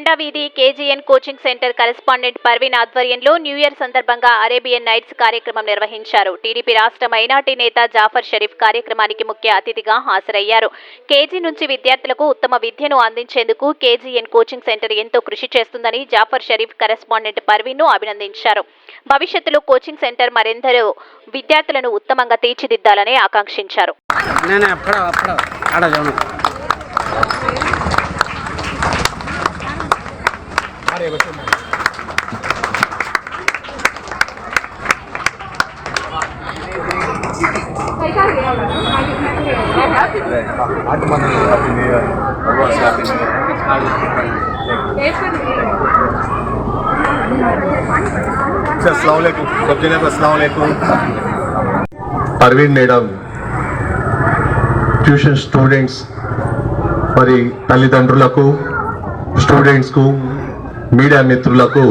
జెండా వీధి KGN coaching centre correspondent Parveen ఆధ్వర్యంలో న్యూ ఇయర్ సందర్భంగా అరేబియన్ నైట్స్ కార్యక్రమం నిర్వహించారు. టీడీపీ రాష్ట్ర మైనార్టీ నేత జాఫర్ షరీఫ్ కార్యక్రమానికి ముఖ్య అతిథిగా హాజరయ్యారు. కేజీ నుంచి విద్యార్థులకు ఉత్తమ విద్యను అందించేందుకు కేజీఎన్ కోచింగ్ సెంటర్ ఎంతో కృషి చేస్తుందని జాఫర్ షరీఫ్ కరెస్పాండెంట్ పర్వీన్ను అభినందించారు. భవిష్యత్తులో కోచింగ్ సెంటర్ మరెందరో విద్యార్థులను ఉత్తమంగా తీర్చిదిద్దాలని ఆకాంక్షించారు. Maria, gostei muito. Aravind madam tuition students మరి తల్లిదండ్రులకు స్టూడెంట్స్కు మీడియా మిత్రులకు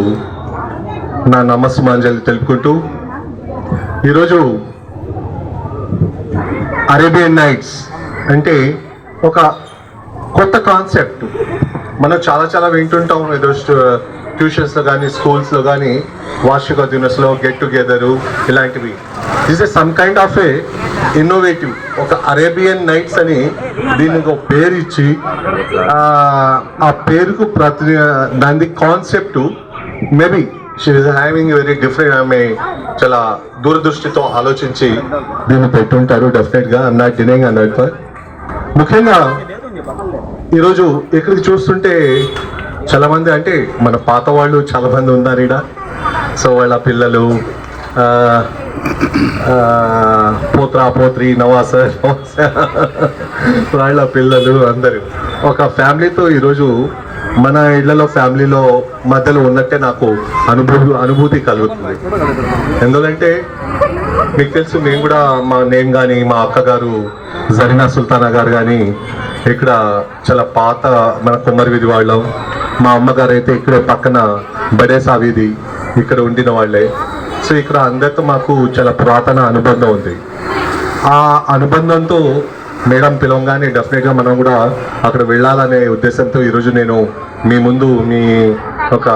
నా నమస్మాంజలి తెలుపుకుంటూ ఈరోజు అరేబియన్ నైట్స్ అంటే ఒక కొత్త కాన్సెప్ట్. మనం చాలా చాలా వింటుంటాం ఏదో ట్యూషన్స్లో కానీ స్కూల్స్లో కానీ వార్షిక దినస్లో గెట్ టుగెదరు ఇలాంటివి. This is some kind of a innovative ఒక అరేబియన్ నైట్స్ అని దీనికి ఒక పేరు ఇచ్చి ఆ, పేరుకు ప్రతి దాని concept maybe she is having very different ఆమె చాలా దూరదృష్టితో ఆలోచించి దీన్ని పెట్టుంటారు డెఫినెట్గా ఐమ్ నాట్ డినైంగ్ అన్నట్టు ముఖ్యంగా ఈరోజు ఇక్కడికి చూస్తుంటే చాలా మంది అంటే మన పాత వాళ్ళు చాలా మంది ఉన్నారు ఈడ. సో వాళ్ళ పిల్లలు పోత్రా పోత్రి నవాస వాళ్ళ పిల్లలు అందరూ. ఒక ఫ్యామిలీతో ఈరోజు మన ఇళ్ళలో ఫ్యామిలీలో మధ్యలో ఉన్నట్టే నాకు అనుభూతి అనుభూతి కలుగుతుంది. ఎందుకంటే మీకు తెలుసు మేము కూడా మా నేను కానీ మా అక్కగారు జరీనా సుల్తానా గారు కానీ ఇక్కడ చాలా పాత మన కుమ్మరి వీధి వాళ్ళం. మా అమ్మగారు అయితే ఇక్కడే పక్కన బడేసా వీధి ఇక్కడ ఉండిన వాళ్ళే. సో ఇక్కడ అందరితో మాకు చాలా పురాతన అనుబంధం ఉంది. ఆ అనుబంధంతో మేడం పిలవగానే డెఫినెట్గా మనం కూడా అక్కడ వెళ్ళాలనే ఉద్దేశంతో ఈరోజు నేను మీ ముందు మీ ఒక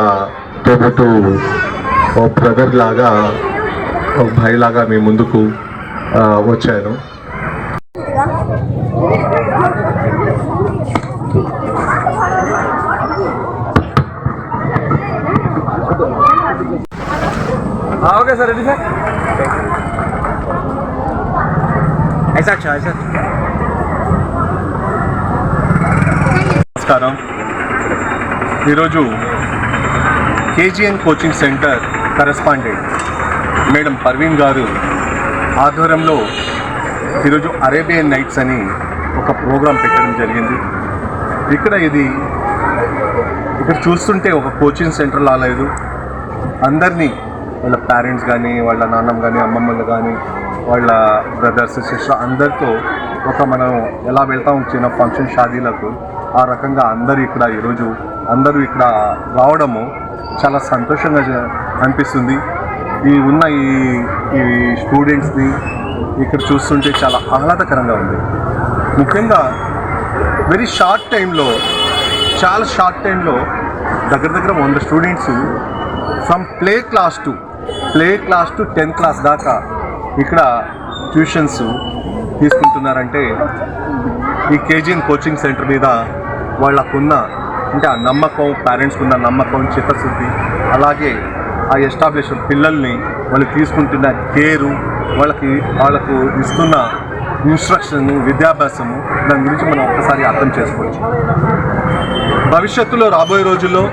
తోబుట్టు ఓ బ్రదర్ లాగా ఒక భాయ్ లాగా మీ ముందుకు వచ్చాను. Okay sir ready sir. Isaac Shah నమస్కారం. ఈరోజు KGN coaching centre correspondent madam Parveen garu ఆధ్వర్యంలో ఈరోజు అరేబియన్ నైట్స్ అని ఒక ప్రోగ్రాం పెట్టడం జరిగింది. ఇక్కడ ఇది ఇక్కడ చూస్తుంటే ఒక కోచింగ్ సెంటర్ లాలేదు అందరినీ వాళ్ళ పేరెంట్స్ కానీ వాళ్ళ నాన్నమ్మ కానీ అమ్మమ్మలు కానీ వాళ్ళ బ్రదర్స్ సిస్టర్ అందరితో ఒక మనం ఎలా వెళ్తాం చిన్న ఫంక్షన్ షాదీలకు ఆ రకంగా అందరు ఇక్కడ ఈరోజు అందరూ ఇక్కడ రావడము చాలా సంతోషంగా అనిపిస్తుంది. ఈ ఉన్న ఈ ఈ స్టూడెంట్స్ని ఇక్కడ చూస్తుంటే చాలా ఆహ్లాదకరంగా ఉంది. ముఖ్యంగా వెరీ షార్ట్ టైంలో చాలా షార్ట్ టైంలో దగ్గర దగ్గర వంద students from play class to play class to tenth class దాకా ఇక్కడ ట్యూషన్స్ తీసుకుంటున్నారంటే ఈ కేజీఎన్ కోచింగ్ సెంటర్ మీద వాళ్ళకున్న అంటే ఆ నమ్మకం పేరెంట్స్కి ఉన్న నమ్మకం చిత్తశుద్ధి అలాగే ఆ ఎస్టాబ్లిష్ పిల్లల్ని వాళ్ళు తీసుకుంటున్న కేరు వాళ్ళకి వాళ్ళకు ఇస్తున్న ఇన్స్ట్రక్షన్ విద్యాభ్యాసము దాని గురించి మనం ఒక్కసారి అర్థం చేసుకోవచ్చు. భవిష్యత్తులో రాబోయే రోజుల్లో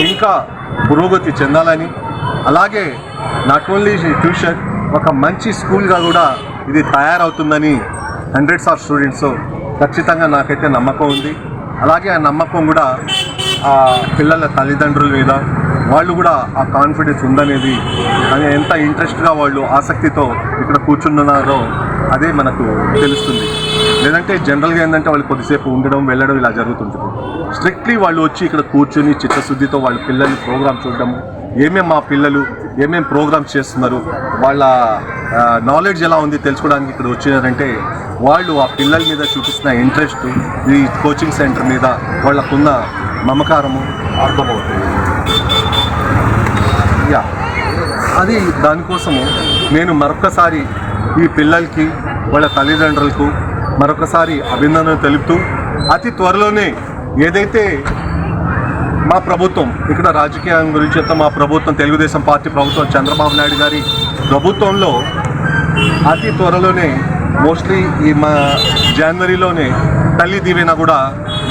ఇంకా పురోగతి చెందాలని అలాగే నాట్ ఓన్లీ ట్యూషన్ ఒక మంచి స్కూల్గా కూడా ఇది తయారవుతుందని హండ్రెడ్స్ ఆఫ్ స్టూడెంట్స్ ఖచ్చితంగా నాకైతే నమ్మకం ఉంది. అలాగే ఆ నమ్మకం కూడా ఆ పిల్లల తల్లిదండ్రుల మీద వాళ్ళు కూడా ఆ కాన్ఫిడెన్స్ ఉందనేది అని ఎంత ఇంట్రెస్ట్గా వాళ్ళు ఆసక్తితో ఇక్కడ కూర్చున్నారో అదే మనకు తెలుస్తుంది. లేదంటే జనరల్గా ఏంటంటే వాళ్ళు కొద్దిసేపు ఉండడం వెళ్ళడం ఇలా జరుగుతుంటుంది. స్ట్రిక్ట్లీ వాళ్ళు వచ్చి ఇక్కడ కూర్చొని చిత్తశుద్ధితో వాళ్ళ పిల్లల్ని ప్రోగ్రామ్ చూడడం ఏమేం మా పిల్లలు ఏమేం ప్రోగ్రామ్స్ చేస్తున్నారు వాళ్ళ నాలెడ్జ్ ఎలా ఉంది తెలుసుకోవడానికి ఇక్కడ వచ్చినారంటే వాళ్ళు ఆ పిల్లల మీద చూపిస్తున్న ఇంట్రెస్ట్ ఈ కోచింగ్ సెంటర్ మీద వాళ్ళకున్న మమకారము అర్థమవుతుంది. యా. అది దానికోసము నేను మరొకసారి ఈ పిల్లలకి వాళ్ళ తల్లిదండ్రులకు మరొకసారి అభినందనలు తెలుపుతూ అతి త్వరలోనే ఏదైతే మా ప్రభుత్వం ఇక్కడ రాజకీయం గురించి చెప్తా మా ప్రభుత్వం తెలుగుదేశం పార్టీ ప్రభుత్వం చంద్రబాబు నాయుడు గారి ప్రభుత్వంలో అతి త్వరలోనే మోస్ట్లీ ఈ మా జనవరిలోనే తల్లి దీవెన కూడా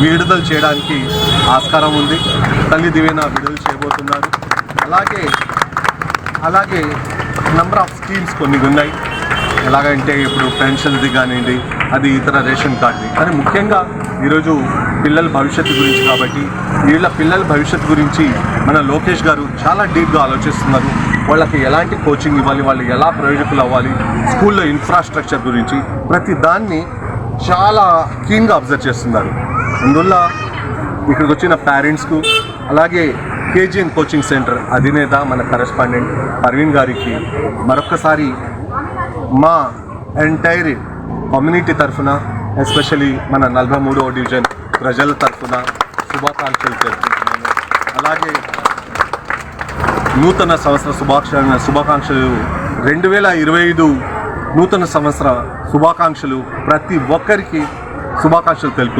విడుదల చేయడానికి ఆస్కారం ఉంది. తల్లి దీవెన విడుదల చేయబోతున్నారు. అలాగే అలాగే నెంబర్ ఆఫ్ స్కీమ్స్ కొన్ని ఉన్నాయి. ఎలాగంటే ఇప్పుడు పెన్షన్ది కానివ్వండి అది ఇతర రేషన్ కార్డుది కానీ ముఖ్యంగా ఈరోజు పిల్లల భవిష్యత్తు గురించి కాబట్టి వీళ్ళ పిల్లల భవిష్యత్తు గురించి మన లోకేష్ గారు చాలా డీప్గా ఆలోచిస్తున్నారు. వాళ్ళకి ఎలాంటి కోచింగ్ ఇవ్వాలి వాళ్ళు ఎలా ప్రయోజకులు అవ్వాలి స్కూల్లో ఇన్ఫ్రాస్ట్రక్చర్ గురించి ప్రతి దాన్ని చాలా కీన్గా అబ్జర్వ్ చేస్తున్నారు. అందువల్ల ఇక్కడికి వచ్చిన పేరెంట్స్కు అలాగే కేజీఎన్ కోచింగ్ సెంటర్ అధినేత మన కరెస్పాండెంట్ పర్వీన్ గారికి మరొకసారి మా ఎంటైర్ కమ్యూనిటీ తరఫున ఎస్పెషలీ మన నలభై మూడవ డివిజన్ ప్రజల తరఫున శుభాకాంక్షలు తెలుపుతున్నాను అలాగే నూతన సంవత్సర శుభాక్ష శుభాకాంక్షలు రెండు వేల ఇరవై ఐదు నూతన సంవత్సర శుభాకాంక్షలు ప్రతి ఒక్కరికి శుభాకాంక్షలు తెలుపుకుంటాను